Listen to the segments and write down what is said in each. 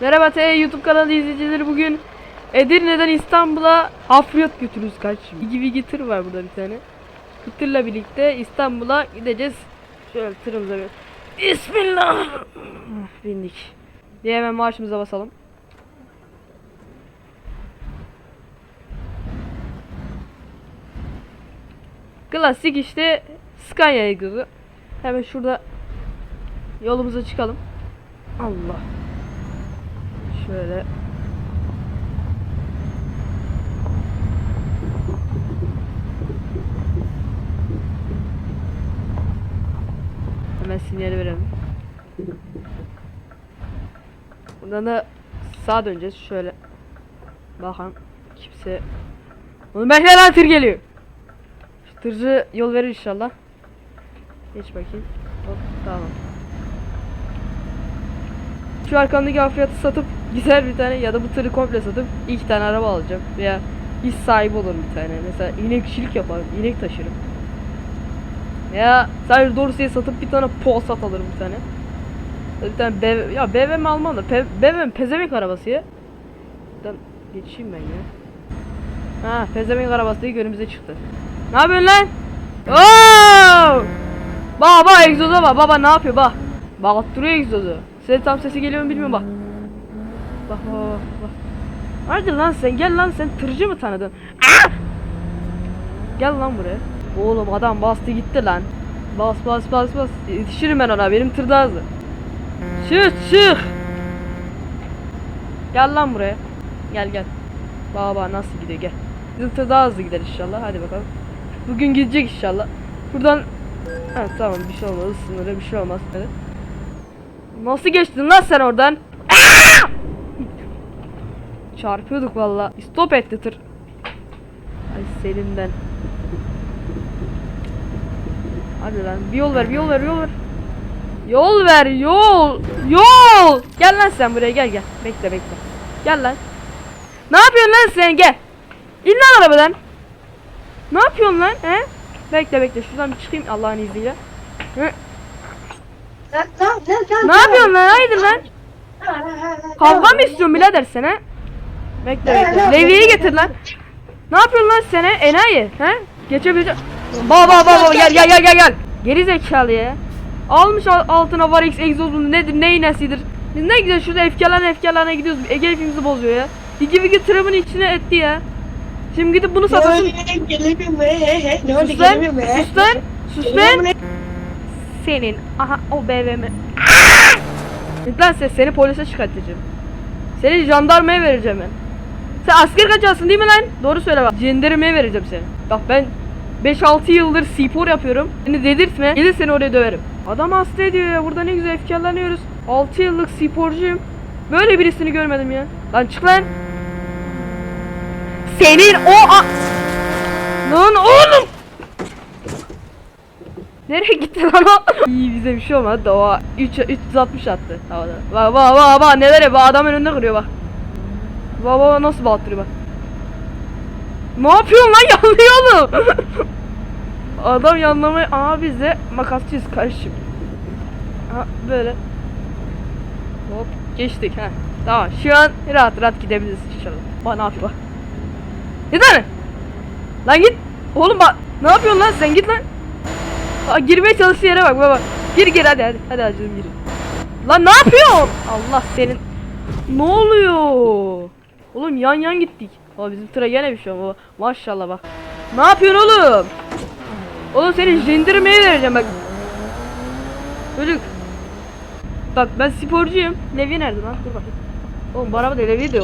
Merhaba T YouTube kanalı izleyicileri bugün Edirne'den İstanbul'a hafriyat götürürüz kaç. İki bir tır var burada bir tane. Bu tırla birlikte İstanbul'a gideceğiz. Şöyle tırımıza bir Bismillah bindik. Diye hemen marşımıza basalım. Klasik işte Scania egzozu. Hemen şurada yolumuza çıkalım. Allah. Şöyle. Hemen sinyali verelim. Buradan da sağa döneceğiz şöyle. Bakın kimse Onu bekle lan tır geliyor. Şu tırcı yol verir inşallah. Geç bakayım. Hop tamam. Şu arkamdaki hafriyatı satıp güzel bir tane ya da bu tırı komple satıp iki tane araba alacağım. Veya iş sahibi olurum bir tane. Mesela inekçilik yaparım. inek taşırım. Ya sadece Dorsey'i satıp bir tane Polsat alırım bir tane. Bir tane BV, ya BMW almam da Pe, BMW pezevenk arabası ya. Buradan geçeyim ben ya. Ha pezevenk arabası diye önümüze çıktı. Ne yapıyorsun lan? Oo! Baba egzoza bak baba ne yapıyor bak. Duruyor egzozu. Senin tam sesi geliyor mu bilmiyorum bak. Bak bak bak. Hadi lan sen gel lan sen tırcı mı tanıdın? Ah! Gel lan buraya. Oğlum adam bastı gitti lan. Bas bas bas bas. Yetişirim ben ona benim tır daha hızlı. Çık çık. Gel lan buraya. Gel gel. Baba nasıl gidiyor gel. Bizim tır daha hızlı gider inşallah hadi bakalım. Bugün gidecek inşallah. Buradan Ha tamam bir şey olmaz ısınır bir şey olmaz. Hadi. Nasıl geçtin lan sen oradan? Aa! Çarpıyorduk valla. Stop etti tır. Ay selinden. Hadi lan bir yol ver bir yol ver bir yol ver. Yol ver yol. Yol. Gel lan sen buraya gel gel. Bekle bekle. Gel lan. Ne yapıyorsun lan sen gel. İn lan arabadan. Ne yapıyorsun lan he? Bekle bekle şuradan bir çıkayım Allah'ın izniyle. Hı. Ne yapıyorsun lan haydi lan? Kavga mı istiyorsun birader sen? Bekle bekle. Levyeyi getir lan. Ne yapıyorsun lan sen he? Enayi he? Geçebilecek. Baba baba gel gel gel gel gel. Geri zekalı ya. Almış al- altına var X egzozunu nedir neyin nesidir. Biz ne güzel şurada efkarlana efkarlana gidiyoruz. Ege hepimizi bozuyor ya. Digi vigi tırımın içine etti ya. Şimdi gidip bunu satasın. Sus lan, sus lan, sus lan. Senin, aha o BMW. Git lan ses, seni polise çıkartacağım. Seni jandarmaya vereceğim ben. Sen asker kaçarsın değil mi lan? Doğru söyle bak. Jandarmaya vereceğim seni. Bak ben 5-6 yıldır spor yapıyorum. Seni dedirtme. Gelir seni oraya döverim. Adam hasta ediyor ya. Burada ne güzel efkarlanıyoruz. 6 yıllık sporcuyum. Böyle birisini görmedim ya. Lan çık lan. Senin o a- Lan oğlum! Nereye gitti lan o? İyi bize bir şey olmadı da o 3 360 attı havada. Bak bak bak bak neler yapıyor adamın önüne kırıyor bak. Bak bak nasıl bağırtırıyor bak. Ne yapıyorsun lan yanlıyor oğlum. Adam yanlamayı ama biz de makasçıyız kardeşim. Ha böyle. Hop geçtik ha. Tamam şu an rahat rahat gidebiliriz inşallah. Yapıyor bak. Git lan. Lan git. Oğlum bak ne yapıyorsun lan sen git lan. Aa, girmeye çalıştığı yere bak baba. Gir gir hadi hadi. Hadi canım gir. Lan ne yapıyorsun? Allah senin. Ne oluyor? Oğlum yan yan gittik. Aa bizim tıra gene bir şey baba. Maşallah bak. Ne yapıyorsun oğlum? Oğlum seni jendirmeye vereceğim bak. Çocuk. Bak ben sporcuyum. Levi nerede lan? Dur bakayım. Oğlum bu arabada Levi de.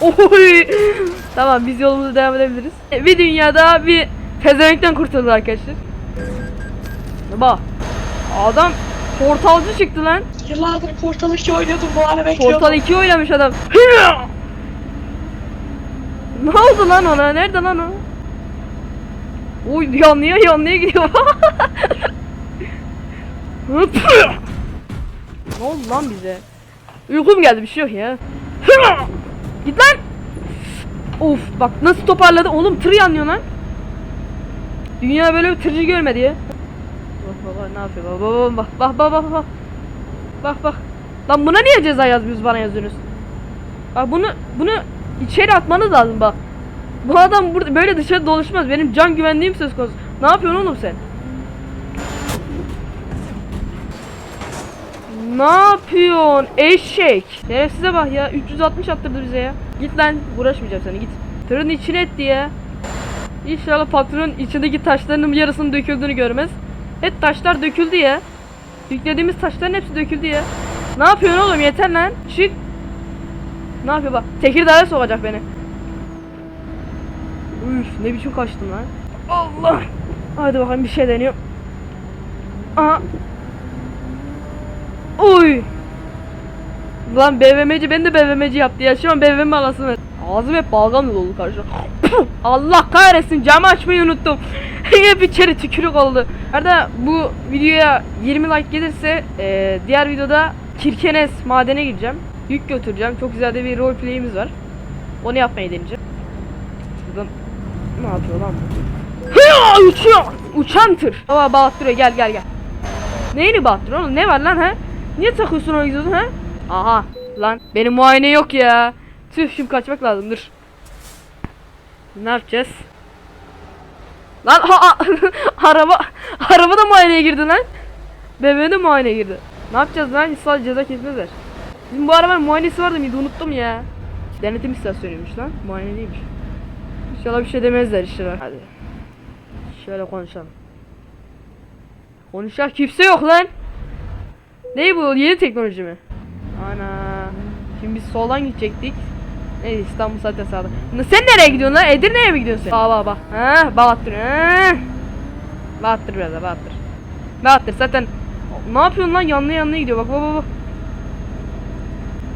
Oy. tamam biz yolumuza devam edebiliriz. Bir dünyada bir pezevenkten kurtulduk arkadaşlar. Bak. Adam portalcı çıktı lan. Yıllardır Portal 2 oynuyordum bu hale bekliyordum. Portal 2 oynamış adam. ne oldu lan ona? Nerede lan o? Oy yanlıyor yanlıyor gidiyor. Ne oldu lan bize? Uykum geldi bir şey yok ya. Git lan. Of bak nasıl toparladı. Oğlum tır yanıyor lan. Dünya böyle bir tırcı görmedi ya. Bak baba ne yapıyor baba bak bak bak bak bak. Bak bak. Lan buna niye ceza yazmıyoruz bana yazıyorsunuz? Bak bunu bunu içeri atmanız lazım bak. Bu adam burada böyle dışarı dolaşmaz. Benim can güvenliğim söz konusu. Ne yapıyorsun oğlum sen? Ne yapıyorsun eşek? Neresize bak ya 360 attırdı bize ya. Git lan uğraşmayacağım seni git. Tırın içine etti ya. İnşallah patronun içindeki taşlarının yarısının döküldüğünü görmez. Hep taşlar döküldü ya. Yüklediğimiz taşların hepsi döküldü ya. Ne yapıyorsun oğlum yeter lan. Çık. Ne yapıyor bak. Tekirdağ'a sokacak beni. Üf ne biçim kaçtım lan. Allah. Hadi bakalım bir şey deniyorum. Aha. Oy. Lan BVM'ci ben de BVM'ci yaptı ya. Şu an BVM alasını. Ağzım hep balgamla dolu karşı. Allah kahretsin camı açmayı unuttum. Hep içeri tükürük oldu. Arada bu videoya 20 like gelirse e, diğer videoda Kirkenes madene gireceğim. Yük götüreceğim. Çok güzel de bir roleplay'imiz var. Onu yapmayı deneyeceğim. Ne yapıyor lan bu? Uçuyor! Uçan tır. Baba bağıttırıyor gel gel gel. Neyini bağıttırıyor oğlum? Ne var lan ha? Niye takıyorsun o egzozu ha? Aha lan benim muayene yok ya. Tüh şimdi kaçmak lazım dur. Ne yapacağız? Lan ha, ha- araba araba da muayeneye girdi lan. BMW de muayeneye girdi. Ne yapacağız lan? İslam ceza kesmezler. Bizim bu arabanın muayenesi vardı mıydı unuttum ya. Denetim istasyonuymuş lan. Muayene değilmiş. İnşallah bir şey demezler işte. Hadi. Şöyle konuşalım. Konuşacak kimse yok lan. Ne bu? Yeni teknoloji mi? Ana. Şimdi biz soldan gidecektik. Neyse İstanbul zaten sağda. Sen nereye gidiyorsun lan? Edirne'ye mi gidiyorsun sen? Bak bak bak. Ha, bağıttır. Ha. Bağıttır biraz da bağıttır. Bağıttır zaten. Ne yapıyorsun lan? Yanlı yanlı gidiyor. Bak bak bak. bak.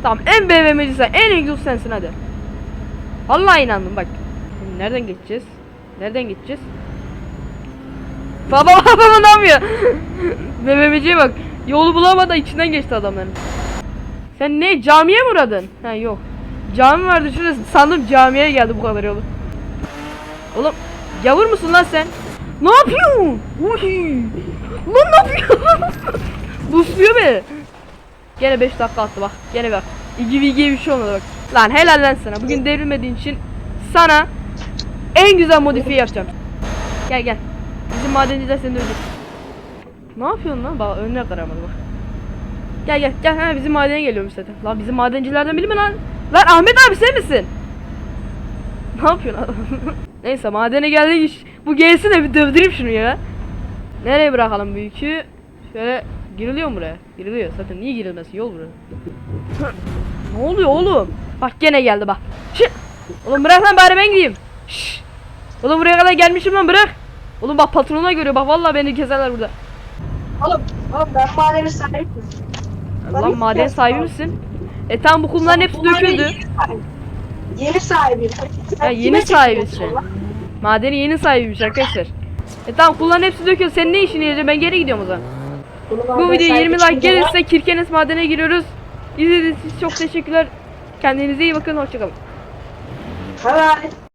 Tamam en BVM'ci sen. En egzoz sensin hadi. Vallahi inandım bak. Şimdi nereden geçeceğiz? Nereden geçeceğiz? Baba baba ne yapıyor? BVM'ciye bak. Yolu bulamadı içinden geçti adamların. Sen ne camiye mi uğradın? Ha yok. Cami vardı şurada sandım camiye geldi bu kadar yolu. Oğlum gavur musun lan sen? Ne yapıyorsun? Uy. Lan ne yapıyorsun? Busluyor beni. Gene 5 dakika attı bak. Gene bak. İgi bilgiye bir şey olmadı bak. Lan helal lan sana. Bugün devrilmediğin için sana en güzel modifiye yapacağım. Gel gel. Bizim madenciler seni dövecek. Ne yapıyorsun lan? Bak önüne karamadı bak. Gel gel gel ha bizim madene geliyormuş zaten. Lan bizim madencilerden biri mi lan? Lan Ahmet abi sen misin? Ne yapıyorsun adam? Neyse madene geldik iş. Bu gelsin de bir dövdüreyim şunu ya. Nereye bırakalım bu yükü? Şöyle giriliyor mu buraya? Giriliyor zaten niye girilmesin yol buraya. ne oluyor oğlum? Bak gene geldi bak. Şş. Oğlum bırak lan bari ben gideyim. Şş. Oğlum buraya kadar gelmişim lan bırak. Oğlum bak patronuna görüyor bak vallahi beni keserler burada. Oğlum, oğlum ben madeni sahibim. Lan maden sahibi misin? E tamam bu kumların hepsi döküldü. Yeni sahibiyim. Ya yeni sahibisin. Madeni yeni sahibiymiş arkadaşlar. E tamam kumların hepsi döküldü. Senin ne işin yarayacak? Ben geri gidiyorum o zaman. Bu videoya 20 like gelirse Kirkenes madene giriyoruz. İzlediğiniz için çok teşekkürler. Kendinize iyi bakın. Hoşçakalın. Bye.